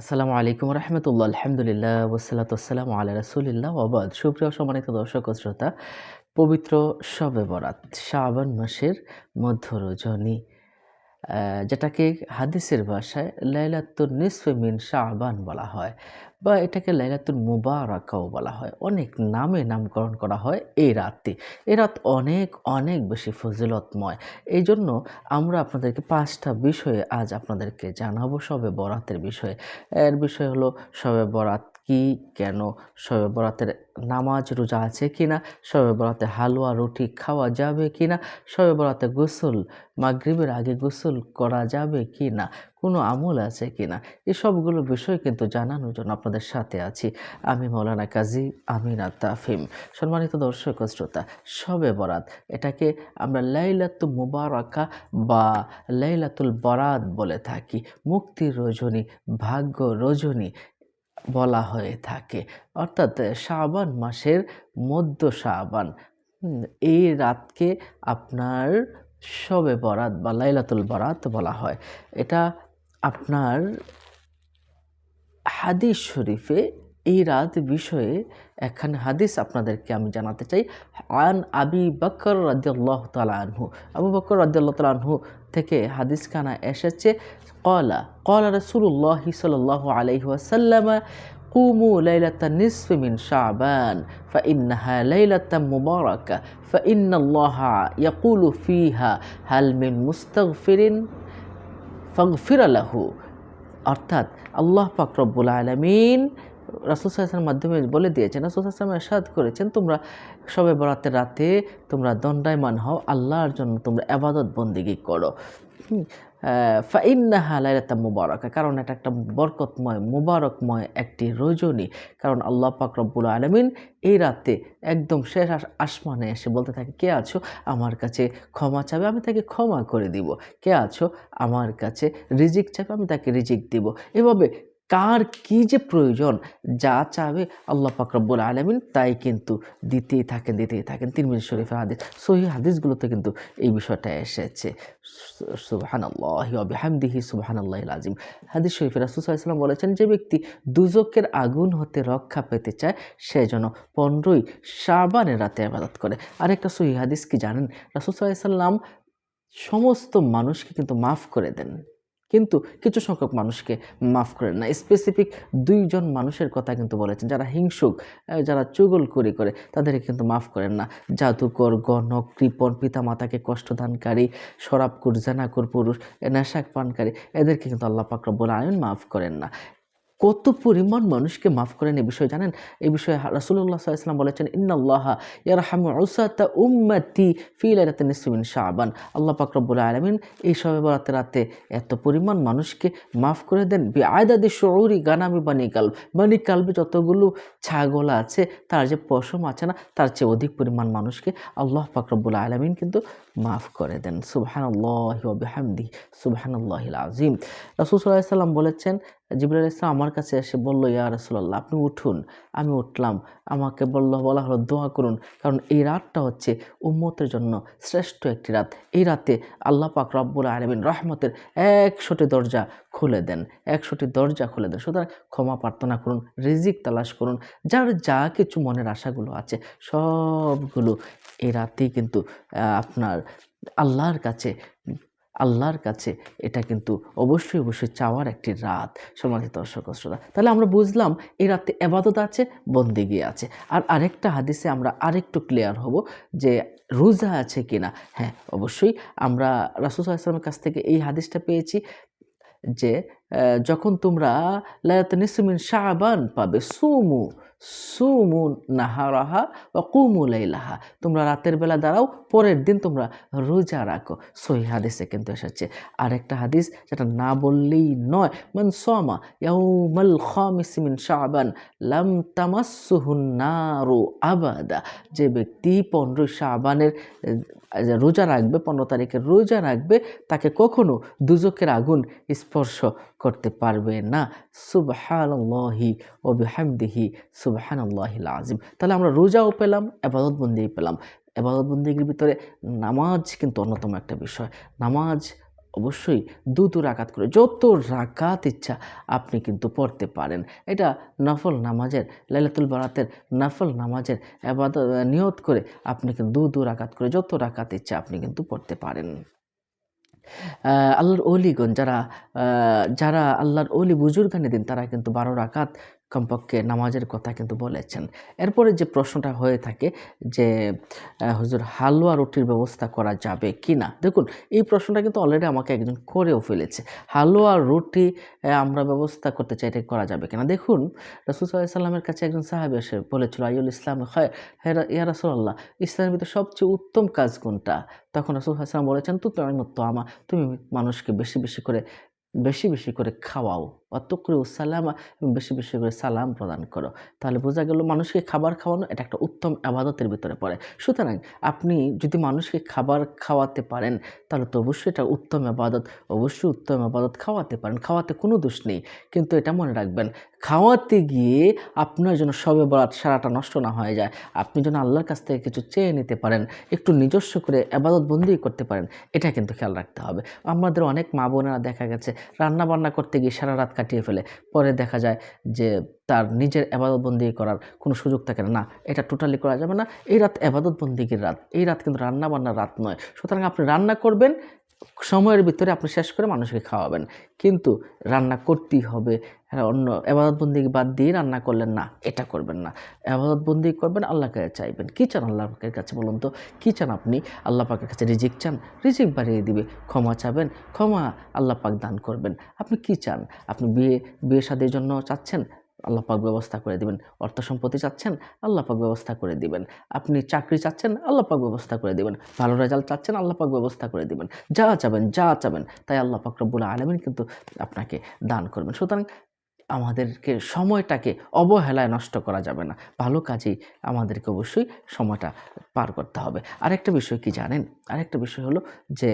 আসসালামু আলাইকুম রহমতুল্লাহ, আলহামদুলিল্লাহ ওসালাত আসসালাম আল্লাহ রসুলিল্লাহ ওবাদ সুপ্রিয় সম্মানিত দর্শক শ্রোতা, পবিত্র শবে বরাত, শাবান মাসের মধ্য রজনী যেটাকে হাদিসের ভাষায় লাইলাত্তর নিসফে মিন শাহবান বলা হয়। বা এটাকে লাইলাতুল মুবারাকাও বলা হয়। অনেক নামে নামকরণ করা হয় এই রাতটি। এ রাত অনেক অনেক বেশি ফজিলতময়। এই জন্য আমরা আপনাদেরকে পাঁচটা বিষয়ে আজ আপনাদেরকে জানাব সবে বরাতের বিষয়ে। এর বিষয় হলো সবে বরাত কি, কেন সবে বরাতের নামাজ রোজা আছে কিনা সবে বরাতে হালুয়া রুটি খাওয়া যাবে কিনা সবে বরাতে গোসল, মাগরিবের আগে গোসল করা যাবে কি না কোনো আমল আছে কি না এসবগুলো সবগুলো বিষয় কিন্তু জানানোর জন্য আপনাদের সাথে আছি। আমি মৌলানা কাজী আমিনা তাফিম সম্মানিত দর্শক শ্রোতা সবে বরাত, এটাকে আমরা লাইলাতুল মুবারাকা বা লাইলাতুল বরাত বলে থাকি। মুক্তির রজনী, ভাগ্য রজনী বলা হয়ে থাকে। অর্থাৎ শাবান মাসের মধ্য শাবান। এই রাতকে আপনার শবে বরাত বা লাইলাতুল বরাত বলা হয়। এটা আপনার হাদিস শরীফে এই রাত বিষয়ে একখানে হাদিস আপনাদেরকে আমি জানাতে চাই। আন আবি বকর তালা আনহু। আবু বকর তালা আনহু থেকে হাদিস খানা এসেছে। কলা কলা রসুল্লাহ সাল্লাহ আলহি ওয়াসাল্লাম قوموا ليلة النصف من شعبان فإنها ليلة مباركة فإن الله يقول فيها هل من مستغفر فاغفر له অর্থাৎ আল্লাহ পাক রব্বুল আলমিন রাসুল সাল্লামের মাধ্যমে বলে দিয়েছেন রাসুল সাল্লাম এরশাদ করেছেন তোমরা সবে বরাতের রাতে তোমরা দণ্ডায়মান হও আল্লাহর জন্য তোমরা আবাদত বন্দিগি করো ফাইন্নাহা লাইলাতা মুবারকা, কারণ এটা একটা বরকতময়, মুবারকময় একটি রজনী। কারণ আল্লাহ পাক রব্বুল আলমিন এই রাতে একদম শেষ আস- আসমানে এসে বলতে থাকে, কে আছো? আমার কাছে ক্ষমা চাবে, আমি তাকে ক্ষমা করে দিব। কে আছো? আমার কাছে রিজিক চাবে, আমি তাকে রিজিক দিব। এভাবে কার কি যে প্রয়োজন, যা চাবে আল্লাহ পাক রব্বুল আলমিন তাই কিন্তু দিতেই থাকেন দিতেই থাকেন। তিন মিনিট শরীফের হাদিস সহি হাদিসগুলোতে কিন্তু এই বিষয়টা এসেছে। সুবাহান আল্লাহ হামদিহি সুবাহান আল্লাহ আজিম হাদিস শরীফের রাসুসাল্লাম বলেছেন, যে ব্যক্তি দুজকের আগুন হতে রক্ষা পেতে চায়, সে যেন পনেরোই শাবানের রাতে আবাদত করে। আরেকটা সহি হাদিস কি জানেন? রাসুসাল্লাম সমস্ত মানুষকে কিন্তু মাফ করে দেন। কিন্তু কিছু সংখ্যক মানুষকে মাফ করেন না। স্পেসিফিক দুইজন মানুষের কথা কিন্তু বলেছেন। যারা হিংসুক যারা চুগল করে করে তাদেরকে কিন্তু মাফ করেন না। জাদুকর, গণক, কৃপণ, পিতামাতাকে কষ্টদানকারী, শরাবকুর, জানাকুর পুরুষ, নেশাক পানকারী, এদেরকে কিন্তু আল্লাহ পাক রব্বুল মাফ করেন না। কত পরিমাণ মানুষকে মাফ করেন এই বিষয়ে জানেন? এ বিষয়ে রাসুল্লাহ সাল্লাম বলেছেন, ইন্নাল্লাহা ইয়ারহামু উসাতা উম্মতি ফি লাইলাতি নিসফিন শাবান। আল্লাহ পাক রব্বুল আলামিন এই সবে বরাতের রাতে এত পরিমাণ মানুষকে মাফ করে দেন। আয়দাদি শৌরি গানামি বানি কালব। বানি কালবে যতগুলো ছাগল আছে, তার যে পশম আছে না, তার চেয়ে অধিক পরিমাণ মানুষকে আল্লাহ পাক রব্বুল আলামিন কিন্তু মাফ করে দেন। সুবহানাল্লাহি ওয়া আজিম রাসূল আলাইহি সাল্লাম বলেছেন জিবুল ইসলাম আমার কাছে এসে বলল, ইয়া রসুল্লাহ আপনি উঠুন, আমি উঠলাম। আমাকে বলল, বলা হলো, দোয়া করুন। কারণ এই রাতটা হচ্ছে উম্মতের জন্য শ্রেষ্ঠ একটি রাত। এই রাতে আল্লাহ পাক রব্বুল আলমিন রহমতের একশোটি দরজা খুলে দেন, একশোটি দরজা খুলে দেন। সুতরাং ক্ষমা প্রার্থনা করুন, রিজিক তালাশ করুন, যার যা কিছু মনের আশাগুলো আছে, সবগুলো এই রাতেই কিন্তু আপনার আল্লাহর কাছে আল্লাহর কাছে এটা কিন্তু অবশ্যই অবশ্যই চাওয়ার একটি রাত। সম্মানিত দর্শক শ্রোতা, তাহলে আমরা বুঝলাম এই রাতে এবাদত আছে, বন্দিগি আছে। আর আরেকটা হাদিসে আমরা আরেকটু ক্লিয়ার হব যে রোজা আছে কিনা। হ্যাঁ অবশ্যই আমরা রাসুল আসলামের কাছ থেকে এই হাদিসটা পেয়েছি। যে যখন তোমরা লায়াত নিসমিন শাহবান পাবে সুমু সুমু নাহারাহা বা কুমু লাইলাহা। তোমরা রাতের বেলা দাঁড়াও, পরের দিন তোমরা রোজা রাখো। সহি হাদিসে কিন্তু এসেছে। আরেকটা হাদিস যেটা না বললেই নয়, মান সমা ইয়াউমাল খামিস মিন শাবান লাম তামাসসুহুন আবাদা। যে ব্যক্তি পনেরোই শাবানের রোজা রাখবে, পনেরো তারিখের রোজা রাখবে, তাকে কখনো দুজকের আগুন স্পর্শ করতে পারবে না। সুবহানাল্লাহি ও বিহামদিহি। সুবহানাল্লাহিল আজিম তাহলে আমরা রোজাও পেলাম আবাদতবন্দি পেলাম। আবাদতবন্দির ভিতরে নামাজ কিন্তু অন্যতম একটা বিষয়। নামাজ অবশ্যই দু দু রাকাত করে, যত রাকাত ইচ্ছা আপনি কিন্তু পড়তে পারেন। এটা নফল নামাজের, লাইলাতুল বারাতের নফল নামাজের এবাদত নিয়ত করে আপনি কিন্তু দু দু রাকাত করে, যত রাকাত ইচ্ছা আপনি কিন্তু পড়তে পারেন। আল্লাহর অলিগণ যারা যারা আল্লাহর অলি বুজুর্গানি দিন, তারা কিন্তু বারো রাকাত কমপক্ষে নামাজের কথা কিন্তু বলেছেন। এরপরে যে প্রশ্নটা হয়ে থাকে যে হুজুর হালুয়া রুটির ব্যবস্থা করা যাবে কি না? দেখুন, এই প্রশ্নটা কিন্তু অলরেডি আমাকে একজন করেও ফেলেছে। হালুয়া রুটি আমরা ব্যবস্থা করতে চাই এটা করা যাবে কিনা? দেখুন, রসুল সাল্লামের কাছে একজন সাহাবি এসে বলেছিল আইউল ইসলাম হয় ইয়া রাসুল্লাহ ইসলামের ভিতরে সবচেয়ে উত্তম কাজ কোনটা? তখন রসুল বলেছেন তু আমি আমা তুমি মানুষকে বেশি বেশি করে, বেশি বেশি করে খাওয়াও। অতক্রে সালামা এবং বেশি বেশি করে সালাম প্রদান করো। তাহলে বোঝা গেল মানুষকে খাবার খাওয়ানো এটা একটা উত্তম আবাদতের ভিতরে পড়ে। সুতরাং আপনি যদি মানুষকে খাবার খাওয়াতে পারেন, তাহলে তো অবশ্যই এটা উত্তম আবাদত, অবশ্যই উত্তম আবাদত খাওয়াতে পারেন। খাওয়াতে কোনো দোষ নেই। কিন্তু এটা মনে রাখবেন, খাওয়াতে গিয়ে আপনার জন্য সবে বরাত সারাটা নষ্ট না হয়ে যায়। আপনি যেন আল্লাহর কাছ থেকে কিছু চেয়ে নিতে পারেন, একটু নিজস্ব করে আবাদত বন্দি করতে পারেন, এটা কিন্তু খেয়াল রাখতে হবে। আমাদের অনেক মা বোনেরা দেখা গেছে রান্না বান্না করতে গিয়ে সারা রাত কাটিয়ে ফেলে। পরে দেখা যায় যে তার নিজের আবাদতবন্দি করার কোনো সুযোগ থাকে না। এটা টোটালি করা যাবে না। এই রাত আবাদতবন্দিগির রাত? এই রাত কিন্তু রান্না বান্নার রাত নয়। সুতরাং আপনি রান্না করবেন সময়ের ভিতরে আপনি শেষ করে মানুষকে খাওয়াবেন। কিন্তু রান্না করতেই হবে। অন্য আবাদতবন্দি বাদ দিয়ে রান্না করলেন না, এটা করবেন না। আবাদতবন্দি করবেন, আল্লাহ কাছে চাইবেন। কী চান আল্লাহ পাকের কাছে বলুন তো? কী চান আপনি? আল্লাহ পাকের কাছে রিজিক চান? রিজিক বাড়িয়ে দিবে। ক্ষমা চাবেন, ক্ষমা আল্লাহ পাক দান করবেন। আপনি কি চান? আপনি বিয়ে বিয়ে শাদির জন্য চাচ্ছেন? আল্লাহ পাক ব্যবস্থা করে দিবেন। অর্থ সম্পত্তি চাচ্ছেন, আল্লাহ পাক ব্যবস্থা করে দিবেন। আপনি চাকরি চাচ্ছেন, আল্লাহ পাক ব্যবস্থা করে দিবেন। ভালো রেজাল্ট চাচ্ছেন, আল্লাহ পাক ব্যবস্থা করে দিবেন। যা চাবেন যা চাবেন, তাই আল্লাহ পাক রব্বুল আলমিন কিন্তু আপনাকে দান করবেন। সুতরাং আমাদেরকে সময়টাকে অবহেলায় নষ্ট করা যাবে না। ভালো কাজেই আমাদেরকে অবশ্যই সময়টা পার করতে হবে। আরেকটা বিষয় কি জানেন? আরেকটা বিষয় হলো যে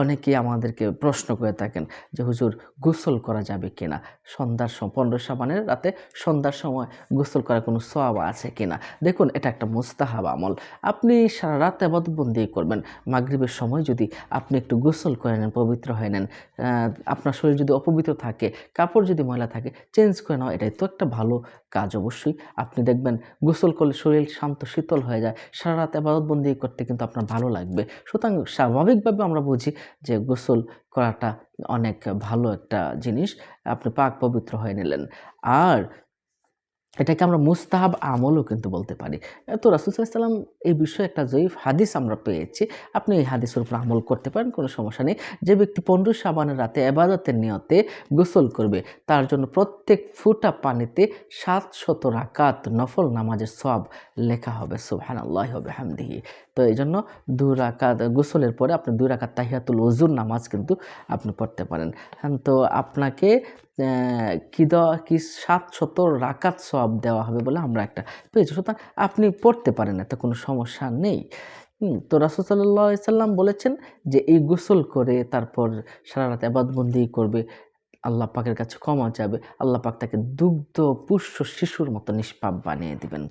অনেকেই আমাদেরকে প্রশ্ন করে থাকেন যে, হুজুর, গোসল করা যাবে কিনা? সন্ধ্যার সময় পনেরো সাবানের রাতে সন্ধ্যার সময় গোসল করার কোনো সওয়াব আছে কিনা? দেখুন, এটা একটা মুস্তাহাব আমল। আপনি সারা রাত আবাদতবন্দি করবেন। মাগরিবের সময় যদি আপনি একটু গোসল করে নেন, পবিত্র হয়ে নেন আপনার শরীর যদি অপবিত্র থাকে, কাপড় যদি ময়লা থাকে, চেঞ্জ করে নেওয়া, এটাই তো একটা ভালো কাজ অবশ্যই। আপনি দেখবেন, গোসল করলে শরীর শান্ত, শীতল হয়ে যায়। রাত আবাদতবন্দি করতে কিন্তু আপনার ভালো লাগবে। সুতরাং স্বাভাবিকভাবে আমরা বুঝি যে গোসল করাটা অনেক ভালো একটা জিনিস। আপনি পাক পবিত্র হয়ে নিলেন। আর এটাকে আমরা মুস্তাহাব আমলও কিন্তু বলতে পারি। তো রাসুলসাল্লাম এই বিষয়ে একটা জয়ীফ হাদিস আমরা পেয়েছি। আপনি এই হাদিসের উপর আমল করতে পারেন কোনো সমস্যা নেই। যে ব্যক্তি পনেরো সাবানের রাতে এবাদতের নিয়তে গোসল করবে তার জন্য প্রত্যেক ফুটা পানিতে সাত শত রাকাত নফল নামাজের সব লেখা হবে। সুবহান আল্লাহ হবে হামদিহি তো এই জন্য দু রাকাত গোসলের পরে আপনি দুই রাকাত তাহিয়াতুল ওজুর নামাজ কিন্তু আপনি পড়তে পারেন। হ্যাঁ, তো আপনাকে আহ, কি সাত শত রাকাত সব দেওয়া হবে বলে আমরা একটা পেয়েছি। সুতরাং আপনি পড়তে পারেন এতে কোনো সমস্যা নেই। তো রাসুল সাল্লাহ সাল্লাম বলেছেন যে এই গোসল করে তারপর সারা রাত আবাদবন্দি করবে আল্লাহ পাকের কাছে ক্ষমা যাবে আল্লাহ পাক তাকে দুগ্ধ পুষ্য শিশুর মতো নিষ্পাপ বানিয়ে দিবেন।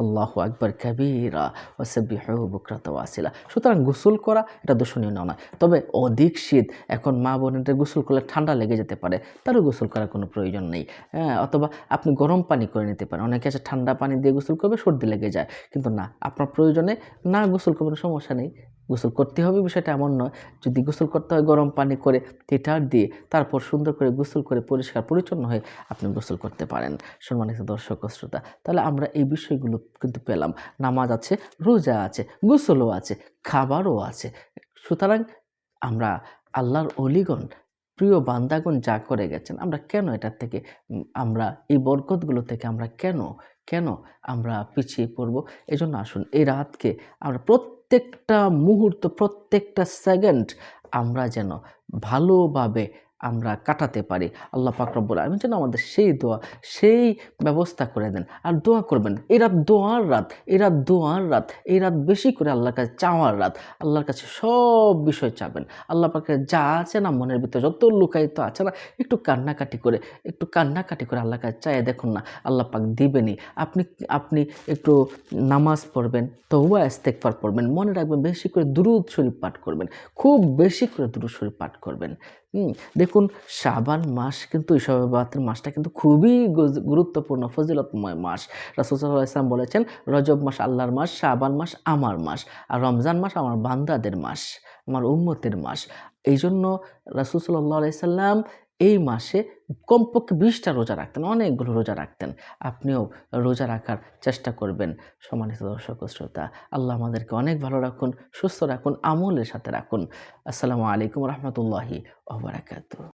আল্লাহ আকবর কবিরা ওসবিহ বুকরাত আসিলা সুতরাং গোসল করা এটা দূষণীয় নয়। তবে অধিক শীত এখন মা বোনেদের গোসল করলে ঠান্ডা লেগে যেতে পারে, তারও গোসল করার কোনো প্রয়োজন নেই। হ্যাঁ অথবা আপনি গরম পানি করে নিতে পারেন। অনেকে আছে ঠান্ডা পানি দিয়ে গোসল করবে, সর্দি লেগে যায়। কিন্তু না, আপনার প্রয়োজনে না গোসল করবেন সমস্যা নেই। গোসল করতে হবে বিষয়টা এমন নয়। যদি গোসল করতে হয় গরম পানি করে হিটার দিয়ে, তারপর সুন্দর করে গোসল করে পরিষ্কার পরিচ্ছন্ন হয়ে আপনি গোসল করতে পারেন। সম্মানিত দর্শক শ্রোতা, তাহলে আমরা এই বিষয়গুলো কিন্তু পেলাম। নামাজ আছে, রোজা আছে, গোসলও আছে, খাবারও আছে। সুতরাং আমরা আল্লাহর অলিগণ, প্রিয় বান্দাগণ যা করে গেছেন, আমরা কেন এটার থেকে আমরা এই বরকতগুলো থেকে আমরা কেন কেন আমরা পিছিয়ে পড়ব? এজন্য আসুন এই রাতকে আমরা প্রত্যেকটা মুহূর্ত প্রত্যেকটা সেকেন্ড আমরা যেন ভালোভাবে আমরা কাটাতে পারি। আল্লাহ পাক রব্বুল আলমিন যেন আমাদের সেই দোয়া, সেই ব্যবস্থা করে দেন। আর দোয়া করবেন, এই রাত দোয়ার রাত, এই রাত দোয়ার রাত, এই রাত বেশি করে আল্লাহর কাছে চাওয়ার রাত, আল্লাহর কাছে সব বিষয় চাবেন। আল্লাহ পাকে যা আছে না মনের ভিতরে যত লুকায়িত আছে না, একটু কান্নাকাটি করে, একটু কান্নাকাটি করে আল্লাহর কাছে চাই দেখুন না, আল্লাহ পাক দিবেনই। আপনি আপনি একটু নামাজ পড়বেন তহুয়া ইস্তেকফার পড়বেন, মনে রাখবেন বেশি করে দুরুদ শরীফ পাঠ করবেন, খুব বেশি করে দুরুদ শরীফ পাঠ করবেন। দেখুন, শাবান মাস কিন্তু ইসবাতের মাসটা কিন্তু খুবই গুরুত্বপূর্ণ, ফজিলতময় মাস। রাসুসাল্লাহ ইসলাম বলেছেন, রজব মাস আল্লাহর মাস, শাবান মাস আমার মাস, আর রমজান মাস আমার বান্দাদের মাস, আমার উম্মতের মাস। এই জন্য রাসুসাল্লাহ সাল্লাম এই মাসে কমপক্ষে বিশটা রোজা রাখতেন, অনেকগুলো রোজা রাখতেন। আপনিও রোজা রাখার চেষ্টা করবেন, সম্মানিত দর্শক শ্রোতা। আল্লাহ আমাদেরকে অনেক ভালো রাখুন, সুস্থ রাখুন, আমলের সাথে রাখুন। আসসালামু আলাইকুম রহমতুল্লাহি ওবরাকাতু